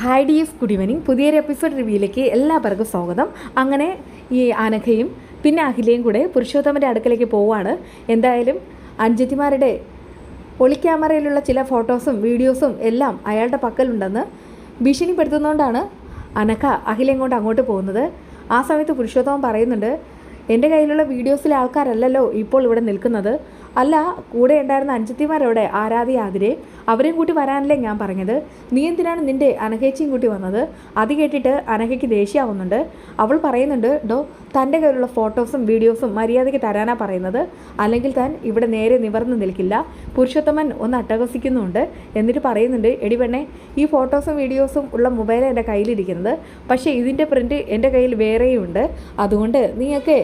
Hi D F good evening പുതിയൊരു episode റിവ്യൂയിലേക്ക് എല്ലാവർക്കും സ്വാഗതം. അങ്ങനെ ഈ അനഘയും പിന്നെ അഖിലയും കൂടെ പുരുഷോത്തമന്റെ അടുക്കലേക്ക് പോവാണ് എന്തായാലും അഞ്ചത്തിമാരുടെ ഒളി ക്യാമറയിലുള്ള ചില ഫോട്ടോസും വീഡിയോസും എല്ലാം അയാളുടെ പക്കലുണ്ടെന്ന് ഭീഷണിപ്പെടുത്തുന്നതുകൊണ്ടാണ് അനഘ അഖിലയും കൊണ്ട് അങ്ങോട്ട് പോകുന്നത്. ആ സമയത്ത് പുരുഷോത്തമൻ പറയുന്നുണ്ട് എന്റെ കയ്യിലുള്ള വീഡിയോസിലെ ആൾക്കാരല്ലല്ലോ ഇപ്പോൾ ഇവിടെ നിൽക്കുന്നത്. അല്ല കൂടെ ഉണ്ടായിരുന്ന അഞ്ചത്തിമാരോടെ ആരാധി ആതിരെ അവരെയും കൂട്ടി വരാനല്ലേ ഞാൻ പറഞ്ഞത്? നീ എന്തിനാണ് നിന്റെ അനഘേച്ചിയും കൂട്ടി വന്നത്? അത് കേട്ടിട്ട് അനഘയ്ക്ക് ദേഷ്യമാവുന്നുണ്ട് അവൾ പറയുന്നുണ്ട് ഡോ തന്റെ കയ്യിലുള്ള ഫോട്ടോസും വീഡിയോസും മര്യാദയ്ക്ക് തരാനാ പറയുന്നത്. അല്ലെങ്കിൽ താൻ ഇവിടെ നേരെ നിവർന്ന് നിൽക്കില്ല. പുരുഷോത്തമൻ ഒന്ന് അട്ടഹസിക്കുന്നുണ്ട്. എന്നിട്ട് പറയുന്നുണ്ട് എടി പെണ്ണെ ഈ ഫോട്ടോസും വീഡിയോസും ഉള്ള മൊബൈൽ എന്റെ കയ്യിലിരിക്കുന്നത്. പക്ഷേ ഇതിന്റെ പ്രിന്റ് എന്റെ കയ്യിൽ വേറെയുണ്ട്. അതുകൊണ്ട് നീയൊക്കെ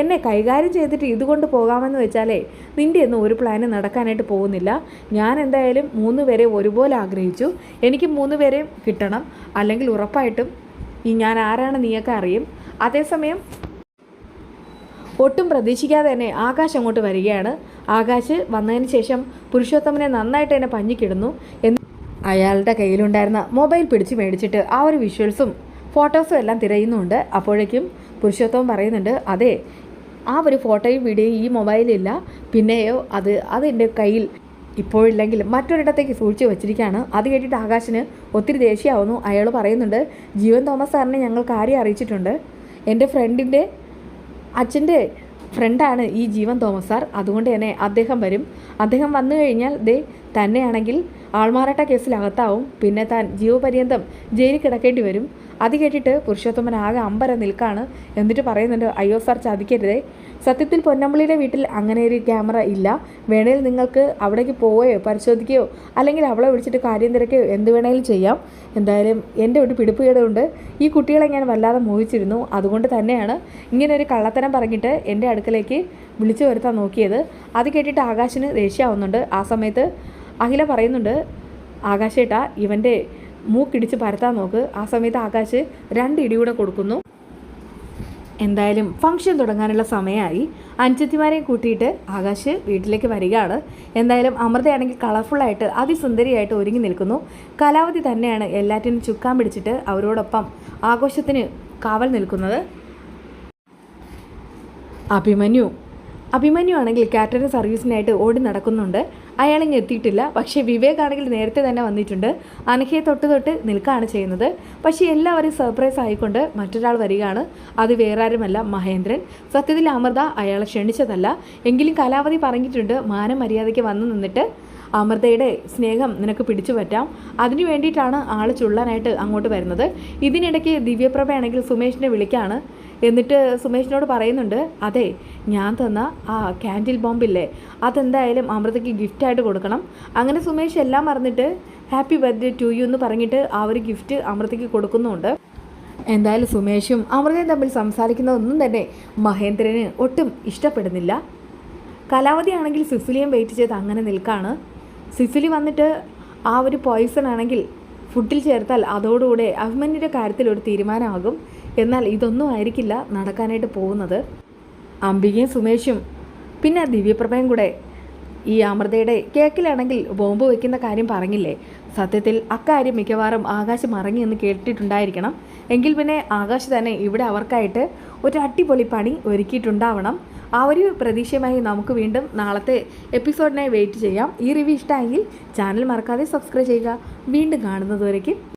എന്നെ കൈകാര്യം ചെയ്തിട്ട് ഇതുകൊണ്ട് പോകാമെന്ന് വെച്ചാലേ നിന്റെ ഒന്നും ഒരു പ്ലാന് നടക്കാനായിട്ട് പോകുന്നില്ല. ഞാൻ എന്തായാലും മൂന്ന് പേരെ ഒരുപോലെ ആഗ്രഹിച്ചു. എനിക്ക് മൂന്ന് പേരെയും കിട്ടണം. അല്ലെങ്കിൽ ഉറപ്പായിട്ടും ഈ ഞാൻ ആരാണ് നീയൊക്കെ അറിയും. അതേസമയം ഒട്ടും പ്രതീക്ഷിക്കാതെ തന്നെ ആകാശ് അങ്ങോട്ട് വരികയാണ്. ആകാശ് വന്നതിന് ശേഷം പുരുഷോത്തമനെ നന്നായിട്ട് തന്നെ പഞ്ഞിക്കിടുന്നു. എന്ന് അയാളുടെ കയ്യിലുണ്ടായിരുന്ന മൊബൈൽ പിടിച്ച് മേടിച്ചിട്ട് ആ ഒരു വിഷ്വൽസും ഫോട്ടോസും എല്ലാം തിരയുന്നുണ്ട്. അപ്പോഴേക്കും പുരുഷോത്തമൻ പറയുന്നുണ്ട് അതെ ആ ഒരു ഫോട്ടോയും വീഡിയോയും ഈ മൊബൈലില്ല പിന്നെയോ അത് അതെന്റെ കയ്യിൽ ഇപ്പോഴില്ലെങ്കിൽ മറ്റൊരിടത്തേക്ക് സൂക്ഷിച്ച് വെച്ചിരിക്കുകയാണ്. അത് കേട്ടിട്ട് ആകാശിന് ഒത്തിരി ദേഷ്യമാവുന്നു അയാൾ പറയുന്നുണ്ട് ജീവൻ തോമസ് സാറിനെ ഞങ്ങൾ കാര്യം അറിയിച്ചിട്ടുണ്ട്. എന്റെ ഫ്രണ്ടിന്റെ അച്ഛന്റെ ഫ്രണ്ടാണ് ഈ ജീവൻ തോമസ് സാർ. അതുകൊണ്ട് തന്നെ അദ്ദേഹം വരും. അദ്ദേഹം വന്നു കഴിഞ്ഞാൽ ദേ തന്നെയാണെങ്കിൽ ആൾമാറാട്ട കേസിലകത്താവും പിന്നെ താൻ ജീവപര്യന്തം ജയിലിൽ കിടക്കേണ്ടി വരും. അത് കേട്ടിട്ട് പുരുഷോത്തമൻ ആകെ അമ്പര നിൽക്കാണ് എന്നിട്ട് പറയുന്നുണ്ട് അയ്യോ സാർ ചതിക്കരുതേ. സത്യത്തിൽ പൊന്നമ്പള്ളിയുടെ വീട്ടിൽ അങ്ങനെ ഒരു ക്യാമറ ഇല്ല. വേണേൽ നിങ്ങൾക്ക് അവിടേക്ക് പോവുകയോ പരിശോധിക്കുകയോ അല്ലെങ്കിൽ അവളെ വിളിച്ചിട്ട് കാര്യം തിരക്കുകയോ എന്ത് വേണേലും ചെയ്യാം. എന്തായാലും എന്റെ ഒരു പിടിപ്പുകേടുണ്ട് ഈ കുട്ടികളെ ഞാൻ വല്ലാതെ മോഹിച്ചിരുന്നു. അതുകൊണ്ട് തന്നെയാണ് ഇങ്ങനെ ഒരു കള്ളത്തരം പറഞ്ഞിട്ട് എന്റെ അടുക്കലേക്ക് വിളിച്ചു വരുത്താൻ നോക്കിയത്. അത് കേട്ടിട്ട് ആകാശിന് ദേഷ്യമാവുന്നുണ്ട് ആ സമയത്ത് അഖില പറയുന്നുണ്ട് ആകാശേട്ടാ ഇവന്റെ മൂക്കിടിച്ച് പരത്താൻ നോക്ക്. ആ സമയത്ത് ആകാശ് രണ്ട് ഇടിയൂടെ കൊടുക്കുന്നു. എന്തായാലും ഫംഗ്ഷൻ തുടങ്ങാനുള്ള സമയമായി. അഞ്ചത്തിമാരെയും കൂട്ടിയിട്ട് ആകാശ് വീട്ടിലേക്ക് വരികയാണ്. എന്തായാലും അമൃതയാണെങ്കിൽ കളർഫുള്ളായിട്ട് അതിസുന്ദരിയായിട്ട് ഒരുങ്ങി നിൽക്കുന്നു. കലാവധി തന്നെയാണ് എല്ലാറ്റിനും ചുക്കാൻ പിടിച്ചിട്ട് അവരോടൊപ്പം ആഘോഷത്തിന് കാവൽ നിൽക്കുന്നത്. അഭിമന്യു. അഭിമന്യു ആണെങ്കിൽ കാറ്ററിംഗ് സർവീസിനായിട്ട് ഓടി നടക്കുന്നുണ്ട്. അയാളിങ്ങ് എത്തിയിട്ടില്ല. പക്ഷേ വിവേക് ആണെങ്കിൽ നേരത്തെ തന്നെ വന്നിട്ടുണ്ട്. അനഘയെ തൊട്ട് തൊട്ട് നിൽക്കുകയാണ് ചെയ്യുന്നത്. പക്ഷേ എല്ലാവരും സർപ്രൈസ് ആയിക്കൊണ്ട് മറ്റൊരാൾ വരികയാണ്. അത് വേറെ ആരുമല്ല മഹേന്ദ്രൻ. സത്യത്തിൽ അമൃത അയാളെ ക്ഷണിച്ചതല്ല. എങ്കിലും കലാവധി പറഞ്ഞിട്ടുണ്ട് മാനം മര്യാദയ്ക്ക് വന്നു നിന്നിട്ട് അമൃതയുടെ സ്നേഹം നിനക്ക് പിടിച്ചു പറ്റാം. അതിനു വേണ്ടിയിട്ടാണ് ആൾ ചുള്ളനായിട്ട് അങ്ങോട്ട് വരുന്നത്. ഇതിനിടയ്ക്ക് ദിവ്യപ്രഭയാണെങ്കിൽ സുമേഷിനെ വിളിക്കുകയാണ് എന്നിട്ട് സുമേഷിനോട് പറയുന്നുണ്ട് അതെ ഞാൻ തന്ന ആ ക്യാൻഡിൽ ബോംബില്ലേ അതെന്തായാലും അമൃതയ്ക്ക് ഗിഫ്റ്റായിട്ട് കൊടുക്കണം. അങ്ങനെ സുമേഷ് എല്ലാം മറന്നിട്ട് ഹാപ്പി ബർത്ത്ഡേ ടു യു എന്ന് പറഞ്ഞിട്ട് ആ ഒരു ഗിഫ്റ്റ് അമൃതയ്ക്ക് കൊടുക്കുന്നുണ്ട്. എന്തായാലും സുമേഷും അമൃതയും തമ്മിൽ സംസാരിക്കുന്നതൊന്നും തന്നെ മഹേന്ദ്രന് ഒട്ടും ഇഷ്ടപ്പെടുന്നില്ല. കലാവതി ആണെങ്കിൽ സിസിലിയും വെയിറ്റ് ചെയ്ത് അങ്ങനെ നിൽക്കാണ്. സിസിലി വന്നിട്ട് ആ ഒരു പോയിസൺ ആണെങ്കിൽ ഫുഡിൽ ചേർത്താൽ അതോടുകൂടെ അഭിമന്യുടെ കാര്യത്തിൽ ഒരു തീരുമാനമാകും. എന്നാൽ ഇതൊന്നും ആയിരിക്കില്ല നടക്കാനായിട്ട് പോകുന്നത്. അംബികയും സുമേഷും പിന്നെ ദിവ്യപ്രഭയും കൂടെ ഈ അമൃതയുടെ കേക്കിലാണെങ്കിൽ ബോംബ് വയ്ക്കുന്ന കാര്യം പറഞ്ഞില്ലേ? സത്യത്തിൽ അക്കാര്യം മിക്കവാറും ആകാശം മറങ്ങി എന്ന് കേട്ടിട്ടുണ്ടായിരിക്കണം. എങ്കിൽ പിന്നെ ആകാശ് തന്നെ ഇവിടെ അവർക്കായിട്ട് ഒരു അടിപൊളി പണി ഒരുക്കിയിട്ടുണ്ടാവണം. ആ ഒരു പ്രതീക്ഷയുമായി നമുക്ക് വീണ്ടും നാളത്തെ എപ്പിസോഡിനായി വെയിറ്റ് ചെയ്യാം. ഈ റിവ്യൂ ഇഷ്ടമായെങ്കിൽ ചാനൽ മറക്കാതെ സബ്സ്ക്രൈബ് ചെയ്യുക. വീണ്ടും കാണുന്നതുവരേക്കും